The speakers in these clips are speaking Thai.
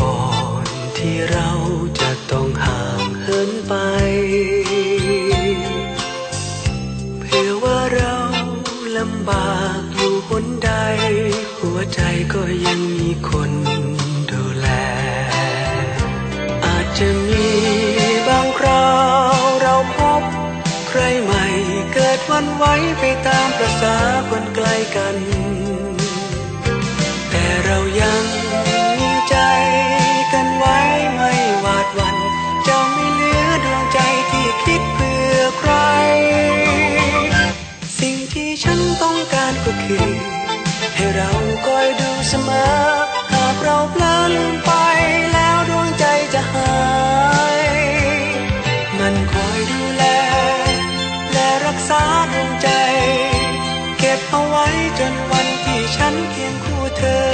ก่อนที่เราจะต้องห่างเหินไป เพื่อว่าเราลำบากอยู่คนใด หัวใจก็ยังมีคนดูแล อาจจะมีบางคราวเราพบ ใครใหม่เกิดวันไว้ไปตามประษาคนไกลกัน จะไม่เหลือดวงใจที่คิดเพื่อใคร สิ่งที่ฉันต้องการก็คือ ให้เราคอยดูเสมอ หากเราเพลอลืมไปแล้วดวงใจจะหาย มันคอยดูแล และรักษาดวงใจ เก็บเอาไว้จนวันที่ฉันเคียงคู่เธอ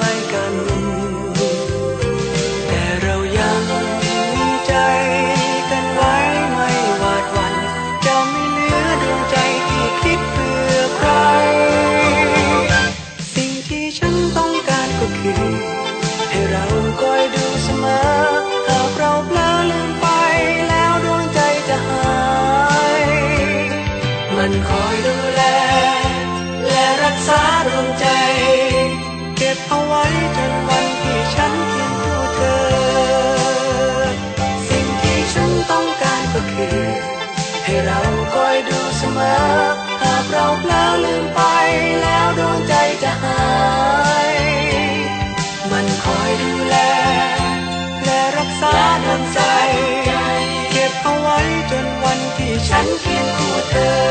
ล ดูเสมอหากเราเผลอลืมไปแล้วดวงใจจะหาย มันคอยดูแล และรักษาดวงใจ เก็บเอาไว้จนวันที่ฉันเคียงคู่เธอ